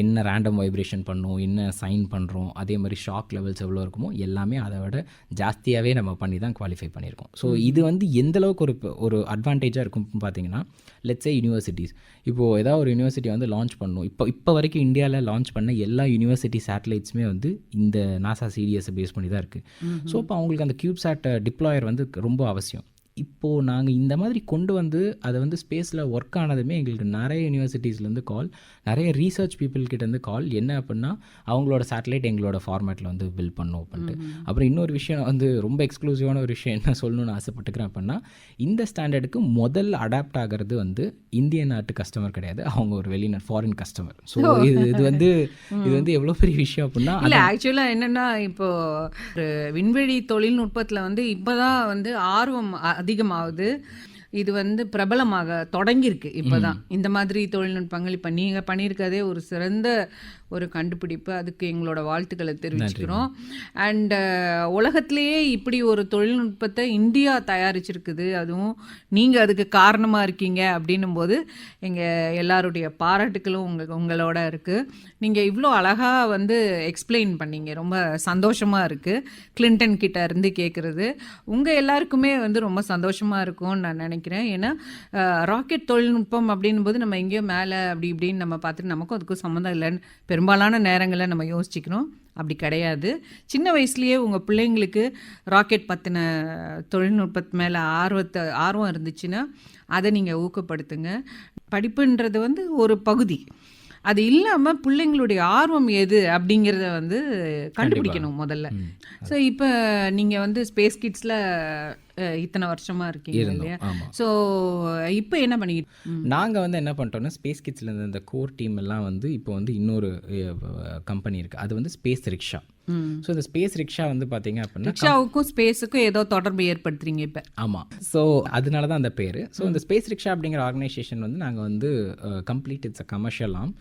என்ன ரேண்டம் வைப்ரேஷன் பண்ணும் என்ன சைன் பண்ணுறோம் அதே மாதிரி ஷாக் லெவல்ஸ் எவ்வளோ இருக்குமோ எல்லாமே அதை விட ஜாஸ்தியாகவே நம்ம பண்ணி தான் குவாலிஃபை பண்ணியிருக்கோம். ஸோ இது வந்து எந்த அளவுக்கு ஒரு ஒரு அட்வான்டேஜாக இருக்கும் பார்த்தீங்கன்னா லெட்ஸே யூனிவர்சிட்டிஸ் இப்போது ஏதாவது ஒரு யூனிவர்சிட்டி வந்து லான்ச் பண்ணணும் இப்போ இப்போ வரைக்கும் இந்தியாவில் லான்ச் பண்ண எல்லா யூனிவர்சிட்டி சேட்டலைட்ஸுமே வந்து இந்த நாசா சிடிஎஸை பேஸ் பண்ணி தான் இருக்குது ஸோ இப்போ அவங்களுக்கு அந்த கியூப் சேட் டிப்ளாயர் வந்து ரொம்ப அவசியம். இப்போது நாங்கள் இந்த மாதிரி கொண்டு வந்து அதை வந்து ஸ்பேஸில் ஒர்க் ஆனதுமே எங்களுக்கு நிறைய யூனிவர்சிட்டிஸ்லேருந்து கால் நிறைய ரீசர்ச் பீப்புள்கிட்டேருந்து கால் என்ன அப்படின்னா அவங்களோட சேட்டலைட் எங்களோட ஃபார்மேட்டில் வந்து பில்ட் பண்ணும் அப்படின்ட்டு. அப்புறம் இன்னொரு விஷயம் வந்து ரொம்ப எக்ஸ்க்ளூசிவான ஒரு விஷயம் என்ன சொல்லணும்னு ஆசைப்பட்டுக்கிறேன் அப்படின்னா இந்த ஸ்டாண்டர்டுக்கு முதல் அடாப்ட் ஆகிறது வந்து இந்திய நாட்டு கஸ்டமர் கிடையாது. அவங்க ஒரு வெளிநாட்டு ஃபாரின் கஸ்டமர் ஸோ இது இது வந்து இது வந்து எவ்வளோ பெரிய விஷயம் அப்படின்னா இல்ல ஆக்சுவலா என்னன்னா இப்போ ஒரு விண்வெளி தொழில்நுட்பத்துல வந்து இப்பதான் வந்து ஆர்வம் அதிகமாகுது. இது வந்து பிரபலமாக தொடங்கியிருக்கு இப்பதான். இந்த மாதிரி தொழில்நுட்பங்கள் இப்ப நீங்க பண்ணியிருக்கதே ஒரு சிறந்த ஒரு கண்டுபிடிப்பு. அதுக்கு எங்களோட வாழ்த்துக்களை தெரிவிச்சுக்கிறோம். அண்ட் உலகத்திலேயே இப்படி ஒரு தொழில்நுட்பத்தை இந்தியா தயாரிச்சிருக்குது. அதுவும் நீங்க அதுக்கு காரணமா இருக்கீங்க அப்படின்னும் போது எங்க எல்லாருடைய பாராட்டுக்களும் உங்க உங்களோட இருக்கு. நீங்க இவ்வளோ அழகா வந்து எக்ஸ்பிளைன் பண்ணீங்க. ரொம்ப சந்தோஷமா இருக்கு. கிளின்டன் கிட்ட இருந்து கேட்குறது உங்க எல்லாருக்குமே வந்து ரொம்ப சந்தோஷமா இருக்கும்னு நான் நினைக்கிறேன். ஏன்னா ராக்கெட் தொழில்நுட்பம் அப்படின்னும் போது நம்ம எங்கேயோ மேலே அப்படி இப்படின்னு நம்ம பார்த்துட்டு நமக்கும் அதுக்கும் சம்மந்தம் இல்லைன்னு பெரும்பாலான நேரங்களில் நம்ம யோசிச்சுக்கிறோம் அப்படி கிடையாது. சின்ன வயசுலயே உங்கள் பிள்ளைங்களுக்கு ராக்கெட் பற்றின தொழில்நுட்பத்து மேலே ஆர்வத்தை ஆர்வம் இருந்துச்சுன்னா அதை நீங்கள் ஊக்கப்படுத்துங்க. படிப்புன்றது வந்து ஒரு பகுதி. அது இல்லாமல் பிள்ளைங்களுடைய ஆர்வம் எது அப்படிங்கிறத வந்து கண்டுபிடிக்கணும் முதல்ல. ஸோ இப்போ நீங்கள் வந்து ஸ்பேஸ் கிட்ஸில் இத்தனை வருஷமா இருக்கீங்க இல்லையா ஸோ இப்போ என்ன பண்ணிக்கிட்டு. நாங்கள் வந்து என்ன பண்ணிட்டோம்னா ஸ்பேஸ் கிட்ஸில் இந்த கோர் டீம் எல்லாம் வந்து இப்போ வந்து இன்னொரு கம்பெனி இருக்குது அது வந்து ஸ்பேஸ் ரிக்ஷா. ஸோ இந்த ஸ்பேஸ் ரிக்ஷா வந்து பார்த்தீங்க அப்படின்னா ரிக்ஷாவுக்கும் ஸ்பேஸுக்கும் ஏதோ தொடர்பு ஏற்படுத்துறீங்க இப்போ. ஆமாம் ஸோ அதனால தான் அந்த பேர். ஸோ இந்த ஸ்பேஸ் ரிக்ஷா அப்படிங்கிற ஆர்கனைசேஷன் வந்து நாங்கள் வந்து கம்ப்ளீட் இட்ஸ் அ கமர்ஷியல் ஆம்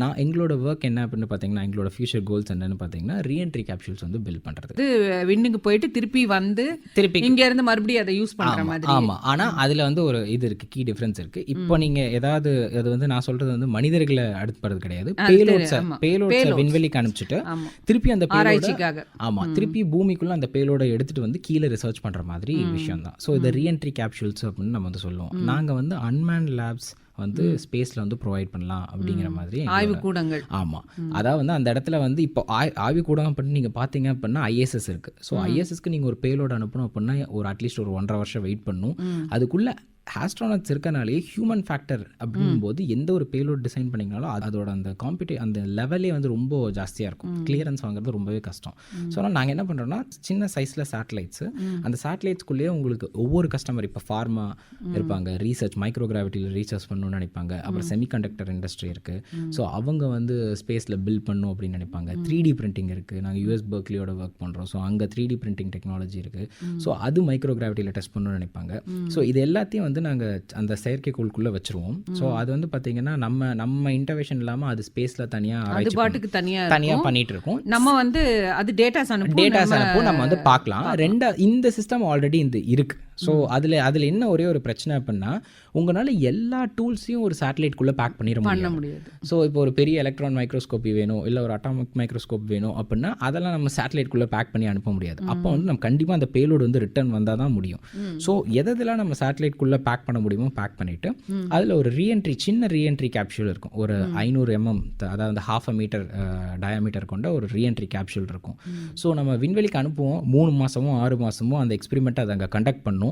நான் எங்களோட ஒர்க் என்ன அப்படின்னு பார்த்தீங்கன்னா எங்களோட ஃபியூச்சர் கோல்ஸ் என்னன்னு பார்த்தீங்கன்னா ரீஎன்ட்ரி கேப்சூல்ஸ் வந்து பில்ட் பண்ணுறது இது விண்ணுக்கு போயிட்டு திருப்பி வந்து திருப்பி இங்க இருந்து மறுபடியும் அதை யூஸ் பண்ற மாதிரி. ஆமாம் ஆனால் அதில் வந்து ஒரு இது இருக்குது கீ டிஃப்ரென்ஸ் இருக்குது இப்போ நீங்கள் ஏதாவது அது வந்து நான் சொல்கிறது வந்து மனிதர்களை அடுப்படுறது கிடையாது. பேலோட்ஸை. பேலோட்ஸை. விண்வெளிக்கு அனுப்பிச்சிட்டு ஆமா. திருப்பி அந்த ஆராய்ச்சிக்காக. ஆமா திருப்பி பூமிக்குள்ள அந்த பேலோட எடுத்துட்டு வந்து கீழே ரிசர்ச் பண்ற மாதிரி விஷயம் தான் ஸோ இது ரீஎன்ட்ரி கேப்சூல்ஸ் அப்படின்னு நம்ம வந்து சொல்லுவோம். நாங்க வந்து அன்மேன் லேப்ஸ் வந்து ஸ்பேஸ்ல வந்து ப்ரொவைட் பண்ணலாம் அப்படிங்கிற மாதிரி ஆய்வு கூடங்கள் ஆமா. அதாவது வந்து அந்த இடத்துல வந்து இப்போ ஆய் ஆய்வு கூடம் பண்ணி நீங்க பாத்தீங்க அப்படின்னா ஐஎஸ்எஸ் இருக்கு. ஸோ ஐஎஸ்எஸ்க்கு நீங்க ஒரு பேலோட் அனுப்பணும் அப்படின்னா ஒரு அட்லீஸ்ட் ஒரு ஒன்றரை வருஷம் வெயிட் பண்ணும். அதுக்குள்ள ஆஸ்ட்ரானட்ஸ் இருக்கனாலே ஹியூமன் ஃபேக்டர் அப்படிங்கும்போது எந்த ஒரு பேலோட் டிசைன் பண்ணிங்கனாலும் அது- அதோட அந்த காம்படி அந்த லெவலே வந்து ரொம்ப ஜாஸ்தியாக இருக்கும். கிளியரன்ஸ் வாங்குறது ரொம்பவே கஷ்டம். ஸோ ஆனால் நாங்கள் என்ன பண்ணுறோம்னா சின்ன சைஸில் சேட்டலைட்ஸ் அந்த சேட்டலைட்ஸ்குள்ளேயே உங்களுக்கு ஒவ்வொரு கஸ்டமர் இப்போ ஃபார்மா இருப்பாங்க ரீசர்ச் மைக்ரோ கிராவிட்டியில் ரீசர்ச் பண்ணணும்னு நினைப்பாங்க. அப்புறம் செமிகண்டக்டர் இண்டஸ்ட்ரி இருக்குது ஸோ அவங்க வந்து ஸ்பேஸில் பில்ட் பண்ணும் அப்படின்னு நினைப்பாங்க. த்ரீ டி பிரிண்டிங் இருக்குது நாங்கள் யூஎஸ் பர்க்லியோட ஒர்க் பண்ணுறோம் ஸோ அங்கே த்ரீ டி பிரிண்டிங் டெக்னாலஜி இருக்குது ஸோ அது மைக்ரோ கிராவிட்டியில் டெஸ்ட் பண்ணணும்னு நினைப்பாங்க. ஸோ இது எல்லாத்தையும் வந்து நாங்கள் அந்த செயற்கைக்கோளுக்குள்ளே வச்சுருவோம். ஸோ அது வந்து பார்த்தீங்கன்னா நம்ம நம்ம இன்டர்வேஷன் இல்லாமல் அது ஸ்பேஸில் தனியாக அது பாட்டுக்கு தனியா தனியாக இருக்கும். பண்ணிட்டு இருக்கோம். நம்ம வந்து அது டேட்டாஸ் அனுப்பும் டேட்டாஸ் அனுப்பும் நம்ம வந்து பார்க்கலாம். ரெண்டா இந்த சிஸ்டம் ஆல்ரெடி இந்த இருக்கு. ஸோ அதில் அதில் என்ன ஒரே ஒரு பிரச்சனை அப்படின்னா உங்களால் எல்லா டூல்ஸையும் ஒரு சேட்டலைட்குள்ளே பேக் பண்ணிட முடியாது. ஸோ இப்போ ஒரு பெரிய எலக்ட்ரான் மைக்ரோஸ்கோப்பி வேணும் இல்லை ஒரு அட்டாமிக் மைக்ரோஸ்கோப் வேணும் அப்படின்னா அதெல்லாம் நம்ம சேட்டலைட்குள்ளே பேக் பண்ணி அனுப்ப முடியாது. அப்போ வந்து நம்ம கண்டிப்பாக அந்த பேலோடு வந்து ரிட்டர்ன் வந்தால் தான் முடியும். ஸோ எதெல்லாம் நம்ம சேட்டலைட்குள்ளே பேக் பண்ண முடியுமோ பேக் பண்ணிவிட்டு அதில் ஒரு ரீஎன்ட்ரி சின்ன ரீஎன்ட்ரி கேப்சூல் இருக்கும். ஒரு ஐநூறு எம்எம் அதாவது ஹாஃப் அ மீட்டர் டயாமீட்டர் கொண்ட ஒரு ரீஎன்ட்ரி கேப்சூல் இருக்கும். ஸோ நம்ம விண்வெளிக்கு அனுப்புவோம் மூணு மாதமோ ஆறு மாதமோ அந்த எக்ஸ்பெரிமெண்ட்டை அதை அங்கே கண்டக்ட் பண்ணும்.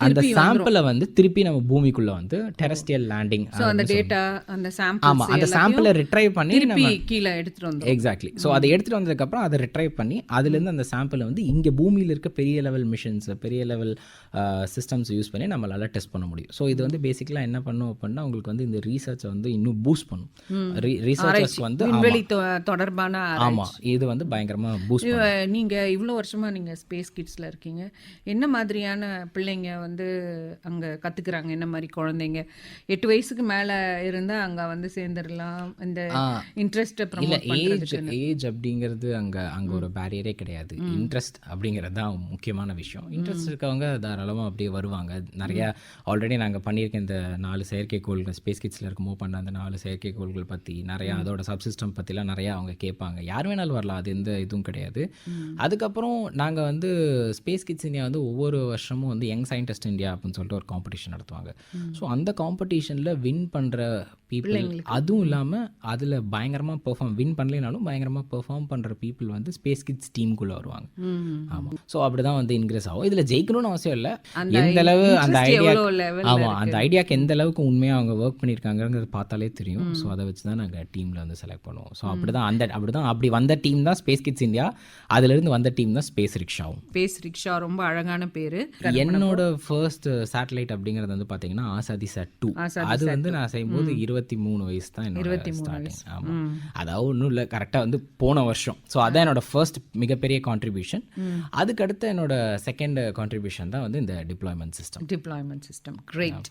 அந்த சாம்பிளை வந்து திருப்பி நம்ம பூமிக்குள்ள வந்து டெரஸ்டியல் லேண்டிங் ஸோ அந்த டேட்டா அந்த ஆமா அந்த சாம்பிள் சாம்பிளை ரிட்ரைவ் பண்ணி நம்ம கீழே எடுத்துட்டு வந்துரும். எக்ஸாக்ட்லி ஸோ அதை எடுத்துகிட்டு வந்ததுக்கப்புறம் அதை ரிட்ரைவ் பண்ணி அதுலேருந்து அந்த சாம்பிளை வந்து இங்கே பூமியில் இருக்க பெரிய லெவல் மிஷின்ஸ் பெரிய லெவல் சிஸ்டம்ஸ் யூஸ் பண்ணி நம்மளால டெஸ்ட் பண்ண முடியும். ஸோ இது வந்து பேசிக்கலாக என்ன பண்ணும் அப்படின்னா உங்களுக்கு வந்து இந்த ரீசர்ச்சை வந்து இன்னும் பூஸ்ட் பண்ணும். ரீசர்ச்சர்ஸ்க்கு வந்து விண்வெளி தொடர்பான ஆமாம் இது வந்து பயங்கரமாக பூஸ்ட் நீங்க இவ்வளோ வருஷமா நீங்க ஸ்பேஸ் கிட்ஸ்ல இருக்கீங்க. என்ன மாதிரியான பிள்ளைங்க வந்து அங்க கத்துக்கிறாங்க என்ன மாதிரி குழந்தைங்க. எட்டு வயசுக்கு மேல இருந்தா அங்க வந்து சேர்ந்துடலாம் இந்த இன்ட்ரெஸ்ட்டை இல்லை ஏஜ் ஏஜ் அப்படிங்கிறது அங்கே அங்கே ஒரு பேரியரே கிடையாது. இன்ட்ரெஸ்ட் அப்படிங்கிறது தான் முக்கியமான விஷயம். இன்ட்ரெஸ்ட் இருக்கவங்க தாராளமாக அப்படியே வருவாங்க. நிறைய ஆல்ரெடி நாங்கள் பண்ணியிருக்க இந்த நாலு செயற்கைக்கோள்கள் ஸ்பேஸ் கிட்ஸில் இருக்கும்போது பண்ண அந்த நாலு செயற்கைக்கோள்கள் பற்றி நிறைய அதோட சப்சிஸ்டம் பற்றிலாம் நிறையா அவங்க கேட்பாங்க. யார் வேணாலும் வரலாம் அது எந்த இதுவும் கிடையாது. அதுக்கப்புறம் நாங்கள் வந்து ஸ்பேஸ் கிட்ஸ் இந்தியா வந்து ஒவ்வொரு வருஷமும் வந்து யங் சயின்டிஸ்ட் இந்தியா அப்படின்னு சொல்லிட்டு ஒரு காம்படிஷன் நடத்துவாங்க. ஸோ அந்த காம்படிஷனில் வின் பண்ணுற பீப்புள் அதுவும் இல்லாமல் அதில் பயங்கரமாக பெர்ஃபார்ம் வின் பண்ணலைனாலும் பயங்கரமாக பெர்ஃபார்ம் பண்ணுற பீப்புள் வந்து ஸ்பேஸ் கிட்ஸ் டீமுக்குள்ளே வருவாங்க. ஆமாம் ஸோ அப்படி தான் வந்து இன்க்ரீஸ் ஆகும். இதில் ஜெயிக்கணும்னு அவசியம் இல்லை. எந்த அளவு அந்த ஐடியா ஆமாம் அந்த ஐடியாக்கு எந்த அளவுக்கு உண்மையாக அவங்க ஒர்க் பண்ணியிருக்காங்கிறது பார்த்தாலே தெரியும். ஸோ அதை வச்சு தான் நாங்கள் டீமில் வந்து செலக்ட் பண்ணுவோம். ஸோ அப்படி தான் அந்த அப்படி தான் அப்படி வந்த டீம் தான் ஸ்பேஸ் கிட்ஸ் இந்தியா அதுலேருந்து வந்த டீம் தான் ஸ்பேஸ் ரிக்ஷாவும் ஸ்பேஸ் ரிக்ஷா ரொம்ப அழகான பேரு. என்னோட ஃபர்ஸ்ட் சேட்டலைட் அப்படிங்கிறது வந்து பார்த்தீங்கன்னா ஆசாதி சேட் டூ அது வந்து நான் செய்யும்போது இருபத்தி மூணு வயசு தான் என்னோட ஸ்டார்டிங் ஆமாம் அதாவது ஒன்றும் இல்லை கரெக்டாக வந்து போன வருஷம். ஸோ அதான் என்னோட ஃபர்ஸ்ட் மிகப்பெரிய கான்ட்ரிபியூஷன் அதுக்கடுத்து என்னோட செகண்ட் கான்ட்ரிபியூஷன் தான் வந்து இந்த deployment system deployment system great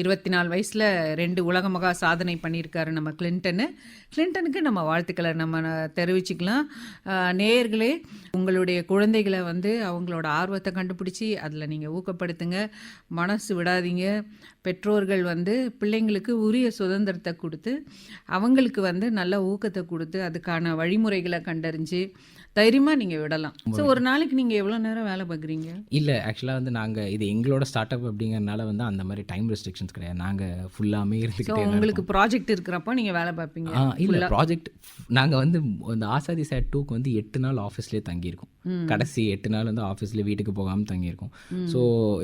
இருபத்தி நாலு வயசுல ரெண்டு உலக மகா சாதனை பண்ணியிருக்காரு நம்ம கிளின்டனு கிளின்டனுக்கு நம்ம வாழ்த்துக்களை நம்ம தெரிவிச்சுக்கலாம். ஆஹ், நேயர்களே உங்களுடைய குழந்தைகளை வந்து அவங்களோட ஆர்வத்தை கண்டுபிடிச்சி அதில் நீங்கள் ஊக்கப்படுத்துங்க. மனசு விடாதீங்க. பெற்றோர்கள் வந்து பிள்ளைங்களுக்கு உரிய சுதந்திரத்தை கொடுத்து அவங்களுக்கு வந்து நல்ல ஊக்கத்தை கொடுத்து அதுக்கான வழிமுறைகளை கண்டறிஞ்சு தைரியமாக நீங்கள் விடலாம். ஸோ ஒரு நாளைக்கு நீங்கள் எவ்வளோ நேரம் வேலை பார்க்குறீங்க? இல்லை ஆக்சுவலாக வந்து நாங்கள் இது எங்களோட ஸ்டார்ட் அப் அப்படிங்கறனால வந்து அந்த மாதிரி டைம் ரெஸ்ட்ரிக்ஷன்ஸ் கிடையாது. நாங்கள் ஃபுல்லாமே இருந்துக்கிட்டே உங்களுக்கு ப்ராஜெக்ட் இருக்கிறப்போ நீங்கள் வேலை பார்ப்பீங்க. இல்லை ப்ராஜெக்ட் நாங்கள் வந்து இந்த ஆசாதி சேட் டூக்கு வந்து எட்டு நாள் ஆஃபீஸ்லேயே தங்கியிருக்கோம். கடைசி எட்டு நாள் வந்து ஆஃபீஸ்லேயே வீட்டுக்கு போகாமல் தங்கியிருக்கோம். ஸோ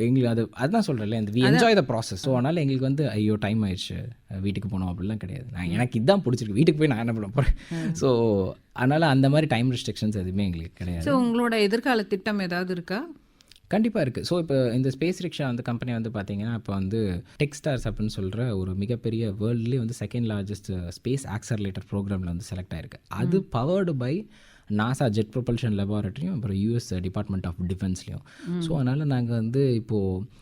எங்களுக்கு அது அதுதான் சொல்கிறேன்ல இந்த we enjoy the process so அதனால் எங்களுக்கு வந்து ஐயோ டைம் ஆயிடுச்சு. வீட்டுக்கு போகணும் அப்படிலாம் கிடையாது. நான் எனக்கு இதுதான் பிடிச்சிருக்கு. வீட்டுக்கு போய் நான் என்ன பண்ண போகிறேன் ஸோ அதனால் அந்த மாதிரி டைம் ரெஸ்ட்ரிக்ஷன்ஸ் எதுவுமே எங்களுக்கு கிடையாது. ஸோ உங்களோட எதிர்கால திட்டம் ஏதாவது இருக்கா? கண்டிப்பாக இருக்குது ஸோ இப்போ இந்த ஸ்பேஸ் ரிக்ஷா அந்த கம்பெனி வந்து பார்த்தீங்கன்னா இப்போ வந்து டெக்ஸ்டார்ஸ் அப்படின்னு சொல்கிற ஒரு மிகப்பெரிய வேர்ல்ட்லேயே வந்து செகண்ட் லார்ஜஸ்ட் ஸ்பேஸ் ஆக்சர்லேட்டர் ப்ரோக்ராமில் வந்து செலக்ட் ஆயிருக்கு. அது powered by NASA jet propulsion லெபார்ட்டரியும் அப்புறம் யூஎஸ் டிபார்ட்மெண்ட் ஆஃப் டிஃபென்ஸ்லையும் ஸோ அதனால் நாங்கள் வந்து இப்போது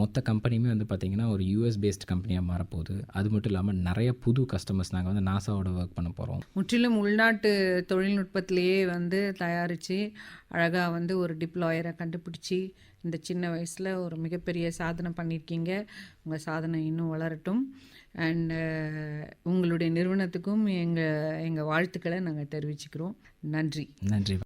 மொத்த கம்பெனியுமே வந்து பார்த்திங்கன்னா ஒரு யூஎஸ் பேஸ்ட் கம்பெனியாக மாறப்போகுது. அது மட்டும் இல்லாமல் நிறைய புது கஸ்டமர்ஸ் நாங்கள் வந்து நாசாவோட ஒர்க் பண்ண போகிறோம் முற்றிலும் உள்நாட்டு தொழில்நுட்பத்திலேயே வந்து தயாரித்து அழகாக வந்து ஒரு டிப்ளாயரை கண்டுபிடிச்சி இந்த சின்ன வயசில் ஒரு மிகப்பெரிய சாதனை பண்ணியிருக்கீங்க உங்கள் சாதனை இன்னும் வளரட்டும். அண்ட் uh, உங்களுடைய நிறுவனத்துக்கும் எங்கள் எங்கள் வாழ்த்துக்களை நாங்கள் தெரிவிச்சுக்கிறோம். நன்றி. நன்றி.